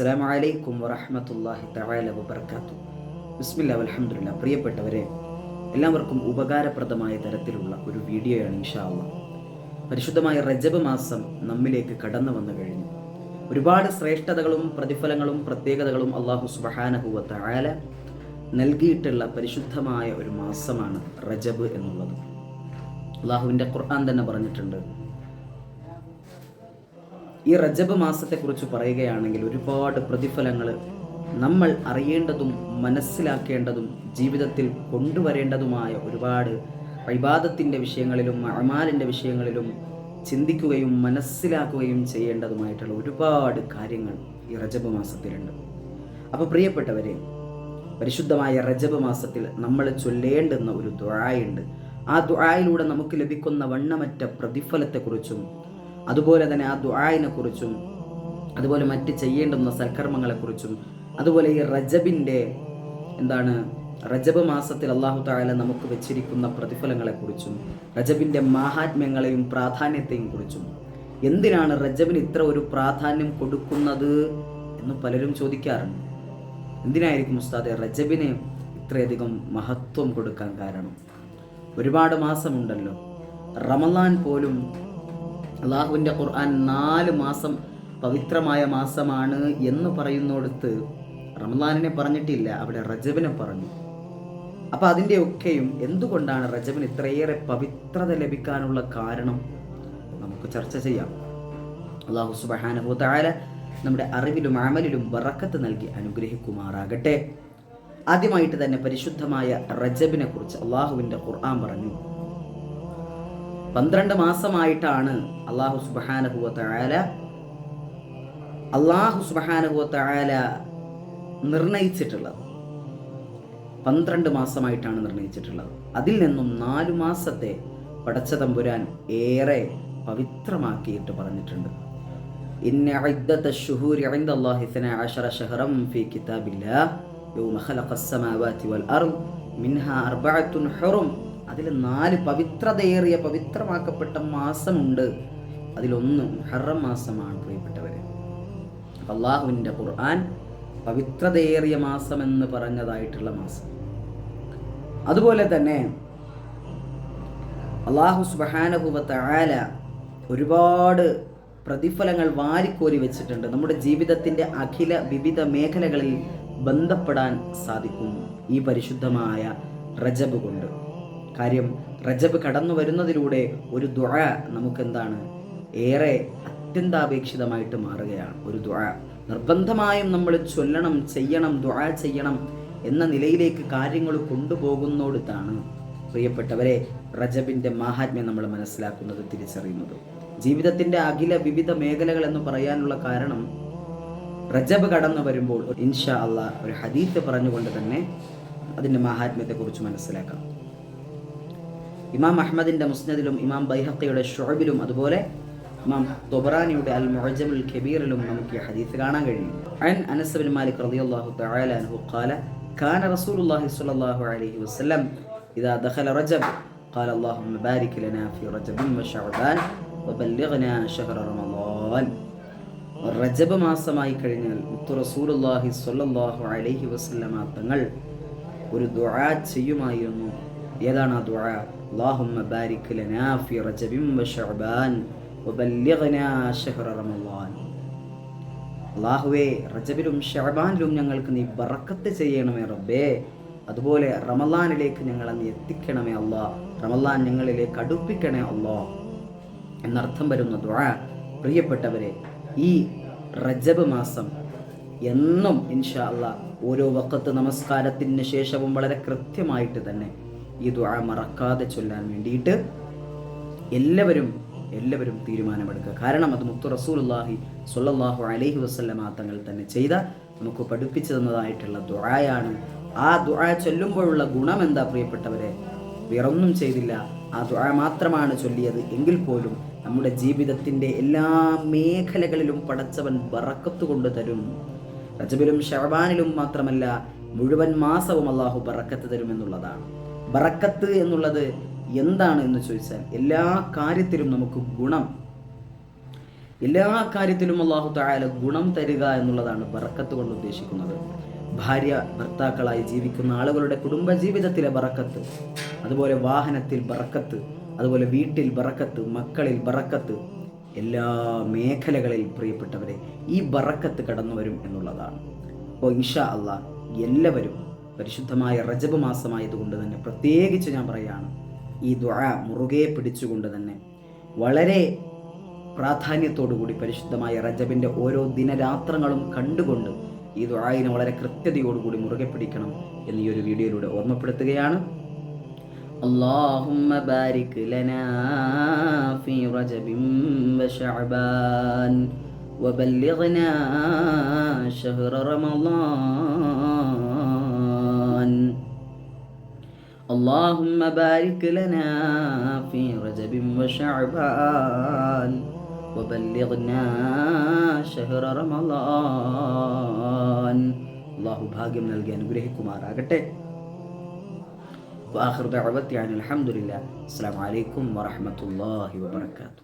അസ്സലാമു വലൈക്കും വറഹമത്തല്ലാഹി തആല വബർക്കാത്തു ബിസ്മില്ല അലഹമുല്ല പ്രിയപ്പെട്ടവരെ എല്ലാവർക്കും ഉപകാരപ്രദമായ തരത്തിലുള്ള ഒരു വീഡിയോയാണ് ഇൻഷാള്ള പരിശുദ്ധമായ റജബ് മാസം നമ്മിലേക്ക് കടന്നു വന്നു കഴിഞ്ഞു. ഒരുപാട് ശ്രേഷ്ഠതകളും പ്രതിഫലങ്ങളും പ്രത്യേകതകളും അള്ളാഹു സുബ്ഹാനഹു വ തആല നൽകിയിട്ടുള്ള പരിശുദ്ധമായ ഒരു മാസമാണ് റജബ് എന്നുള്ളത്. അള്ളാഹുവിന്റെ ഖുർആൻ തന്നെ പറഞ്ഞിട്ടുണ്ട് ഈ റജബ് മാസത്തെക്കുറിച്ച് പറയുകയാണെങ്കിൽ ഒരുപാട് പ്രതിഫലങ്ങൾ നമ്മൾ അറിയേണ്ടതും മനസ്സിലാക്കേണ്ടതും ജീവിതത്തിൽ കൊണ്ടുവരേണ്ടതുമായ ഒരുപാട് ഇബാദത്തിന്റെ വിഷയങ്ങളിലും അമാലിന്റെ വിഷയങ്ങളിലും ചിന്തിക്കുകയും മനസ്സിലാക്കുകയും ചെയ്യേണ്ടതുമായിട്ടുള്ള ഒരുപാട് കാര്യങ്ങൾ ഈ റജബ് മാസത്തിലുണ്ട്. അപ്പോൾ പ്രിയപ്പെട്ടവരെ പരിശുദ്ധമായ റജബ് മാസത്തിൽ നമ്മൾ ചൊല്ലേണ്ടുന്ന ഒരു ദുആയുണ്ട്. ആ ദുആയിലൂടെ നമുക്ക് ലഭിക്കുന്ന വണ്ണമറ്റ പ്രതിഫലത്തെക്കുറിച്ചും അതുപോലെ തന്നെ ആ ദുആയിനെ കുറിച്ചും അതുപോലെ മറ്റ് ചെയ്യേണ്ടുന്ന സൽക്കർമ്മങ്ങളെക്കുറിച്ചും അതുപോലെ ഈ റജബിന്റെ എന്താണ് റജബ് മാസത്തിൽ അള്ളാഹു താല നമുക്ക് വെച്ചിരിക്കുന്ന പ്രതിഫലങ്ങളെക്കുറിച്ചും റജബിന്റെ മാഹാത്മ്യങ്ങളെയും പ്രാധാന്യത്തെയും കുറിച്ചും എന്തിനാണ് റജബിന് ഇത്ര ഒരു പ്രാധാന്യം കൊടുക്കുന്നത് എന്ന് പലരും ചോദിക്കാറുണ്ട്. എന്തിനായിരിക്കും ഉസ്താദെ റജബിന് ഇത്രയധികം മഹത്വം കൊടുക്കാൻ കാരണം? ഒരുപാട് മാസമുണ്ടല്ലോ. റമലാൻ പോലും അള്ളാഹുവിന്റെ ഖുർആൻ നാല് മാസം പവിത്രമായ മാസമാണ് എന്ന് പറയുന്നിടത്ത് റമദാനിനെ പറഞ്ഞിട്ടില്ല അവിടെ റജബിനെ പറഞ്ഞു. അപ്പം അതിന്റെ ഒക്കെയും എന്തുകൊണ്ടാണ് റജബിന് ഇത്രയേറെ പവിത്രത ലഭിക്കാനുള്ള കാരണം? നമുക്ക് ചർച്ച ചെയ്യാം. അള്ളാഹു സുബഹാനഹു താല നമ്മുടെ അറിവിലും അമലിലും വറക്കത്ത് നൽകി അനുഗ്രഹിക്കുമാറാകട്ടെ. ആദ്യമായിട്ട് തന്നെ പരിശുദ്ധമായ റജബിനെ കുറിച്ച് അള്ളാഹുവിന്റെ ഖുർആൻ പറഞ്ഞു. പന്ത്രണ്ട് മാസമായിട്ടാണ് അള്ളാഹു സുബാനുഭൂത്തായാല അള്ളാഹു സുബാനുഭൂത്തായാല നിർണയിച്ചിട്ടുള്ളത്. പന്ത്രണ്ട് മാസമായിട്ടാണ് നിർണയിച്ചിട്ടുള്ളത്. അതിൽ നിന്നും നാലു മാസത്തെ പടച്ച തമ്പുരാൻ ഏറെ പവിത്രമാക്കിയിട്ട് പറഞ്ഞിട്ടുണ്ട്. ഇന്ന ഷഹറം ഫീ കിതാബില്ലാഹ് യൗമ വൽ അർദ് അതിൽ നാല് പവിത്രതയേറിയ പവിത്രമാക്കപ്പെട്ട മാസമുണ്ട്. അതിലൊന്ന് ഹറം മാസമാണ് പ്രിയപ്പെട്ടവരെ. അള്ളാഹുവിന്റെ ഖുർആൻ പവിത്രതയേറിയ മാസം എന്ന് പറഞ്ഞതായിട്ടുള്ള മാസം. അതുപോലെ തന്നെ അള്ളാഹു സുബഹാനഹുവത്ത ആല ഒരുപാട് പ്രതിഫലങ്ങൾ വാരിക്കോരി വെച്ചിട്ടുണ്ട്. നമ്മുടെ ജീവിതത്തിന്റെ അഖില വിവിധ മേഖലകളിൽ ബന്ധപ്പെടാൻ സാധിക്കും ഈ പരിശുദ്ധമായ റജബ് കൊണ്ട്. കാര്യം റജബ് കടന്നു വരുന്നതിലൂടെ ഒരു ദുഴ നമുക്കെന്താണ്? ഏറെ അത്യന്താപേക്ഷിതമായിട്ട് മാറുകയാണ്. ഒരു ദുഴ നിർബന്ധമായും നമ്മൾ ചൊല്ലണം ചെയ്യണം ദുഴ ചെയ്യണം എന്ന നിലയിലേക്ക് കാര്യങ്ങൾ കൊണ്ടുപോകുന്നോടത്താണ് പ്രിയപ്പെട്ടവരെ റജബിന്റെ മാഹാത്മ്യം നമ്മൾ മനസ്സിലാക്കുന്നത് തിരിച്ചറിയുന്നത്. ജീവിതത്തിന്റെ അഖില വിവിധ മേഖലകൾ എന്ന് പറയാനുള്ള കാരണം റജബ് കടന്നു വരുമ്പോൾ ഇൻഷാ അള്ളാ ഒരു ഹദീത്ത് പറഞ്ഞുകൊണ്ട് തന്നെ അതിന്റെ മഹാത്മ്യത്തെക്കുറിച്ച് മനസ്സിലാക്കാം. ഇമാം അഹമ്മദിന്റെ മുസ്നദിലും ഇമാം ബൈഹക്കയുടെ ഷുഹബിലും അതുപോലെ ഇമാം തൊബറാനിയുടെ അൽ മുഅജമുൽ കബീറിലും നമുക്ക് ഈ ഹദീസ് കാണാൻ കഴിയും അൻ അനസ് ബിൻ മാലിക് റളിയല്ലാഹു തആല അൻഹു ഖാല كان رسول الله صلى الله عليه وسلم إذا دخل رجب قال اللهم بارك لنا في رجب وشعبان وبلغنا شهر رمضان റജബ് മാസമായി കഴിഞ്ഞാൽ മുത്തു റസൂലുള്ളാഹി സ്വല്ലല്ലാഹു അലൈഹി വസല്ലമ തങ്ങൾ ഒരു ദുആ ചെയ്യുമായിരുന്നു ഏതാണ് ആ ദുആ اللهم بارك لنا في رجب وشعبان وبلغنا شهر رمضان അള്ളാഹുവേ റജബിലും ഷഹബാനിലും ഞങ്ങൾക്ക് നീ ബറക്കത്ത് ചെയ്യണമേ റബ്ബേ അതുപോലെ റമലാനിലേക്ക് ഞങ്ങളെ നീ എത്തിക്കണമേ അള്ളാ റമലാൻ ഞങ്ങളിലേക്ക് അടുപ്പിക്കണേ അള്ളാ എന്നർത്ഥം വരുന്ന ദുആ പ്രിയപ്പെട്ടവരെ ഈ റജബ് മാസം എന്നും ഇൻഷാ അള്ളാ ഓരോ വക്കത്ത് നമസ്കാരത്തിന് ശേഷവും വളരെ കൃത്യമായിട്ട് തന്നെ ഈ ദുആ മറക്കാതെ ചൊല്ലാൻ വേണ്ടിയിട്ട് എല്ലാവരും എല്ലാവരും തീരുമാനമെടുക്കുക. കാരണം അത് മുത്തു റസൂലുള്ളാഹി സ്വല്ലല്ലാഹു അലൈഹി വസല്ലമ തങ്ങൾ തന്നെ ചെയ്ത നമുക്ക് പഠിപ്പിച്ചു തന്നതായിട്ടുള്ള ദുആയാണ്. ആ ദുആ ചൊല്ലുമ്പോഴുള്ള ഗുണം എന്താ പ്രിയപ്പെട്ടവരെ? വേറൊന്നും ചെയ്തില്ല. ആ ദുആ മാത്രമാണ് ചൊല്ലിയത്. എങ്കിൽ പോലും നമ്മുടെ ജീവിതത്തിന്റെ എല്ലാ മേഖലകളിലും പടച്ചവൻ ബറക്കത്ത് കൊണ്ട് തരും. റജബിലും ഷഹബാനിലും മാത്രമല്ല മുഴുവൻ മാസവും അള്ളാഹു ബറക്കത്ത് തരുമെന്നുള്ളതാണ്. ബറക്കത്ത് എന്നുള്ളത് എന്താണ് എന്ന് ചോദിച്ചാൽ എല്ലാ കാര്യത്തിലും നമുക്ക് ഗുണം. എല്ലാ കാര്യത്തിലും അള്ളാഹു തായാല ഗുണം തരിക എന്നുള്ളതാണ് ബറക്കത്ത് കൊണ്ട് ഉദ്ദേശിക്കുന്നത്. ഭാര്യ ഭർത്താക്കളായി ജീവിക്കുന്ന ആളുകളുടെ കുടുംബ ജീവിതത്തിലെ ബറക്കത്ത് അതുപോലെ വാഹനത്തിൽ ബറക്കത്ത് അതുപോലെ വീട്ടിൽ ബറക്കത്ത് മക്കളിൽ ബറക്കത്ത് എല്ലാ മേഖലകളിൽ പ്രിയപ്പെട്ടവരെ ഈ ബറക്കത്ത് കടന്നു വരും എന്നുള്ളതാണ്. അപ്പോൾ ഇൻഷാ അള്ളാഹ് എല്ലാവരും പരിശുദ്ധമായ റജബ് മാസമായതുകൊണ്ട് തന്നെ പ്രത്യേകിച്ച് ഞാൻ പറയുകയാണ് ഈ ദുആ മുറുകെ പിടിച്ചുകൊണ്ട് തന്നെ വളരെ പ്രാധാന്യത്തോടുകൂടി പരിശുദ്ധമായ റജബിൻ്റെ ഓരോ ദിനരാത്രങ്ങളും കണ്ടുകൊണ്ട് ഈ ദുആയിനെ വളരെ കൃത്യതയോടുകൂടി മുറുകെ പിടിക്കണം എന്ന് ഈ ഒരു വീഡിയോയിലൂടെ ഓർമ്മപ്പെടുത്തുകയാണ് اللهم بارك لنا في رجب وشعبان وبلغنا شهر رمضان اللهم بارك لنا في رجب وشعبان وبلغنا شهر رمضان അള്ളാഹു ഭാഗ്യം നൽകി അനുഗ്രഹിക്കുമാറാകട്ടെ واخر دعوتي عن الحمد لله السلام عليكم ورحمه الله وبركاته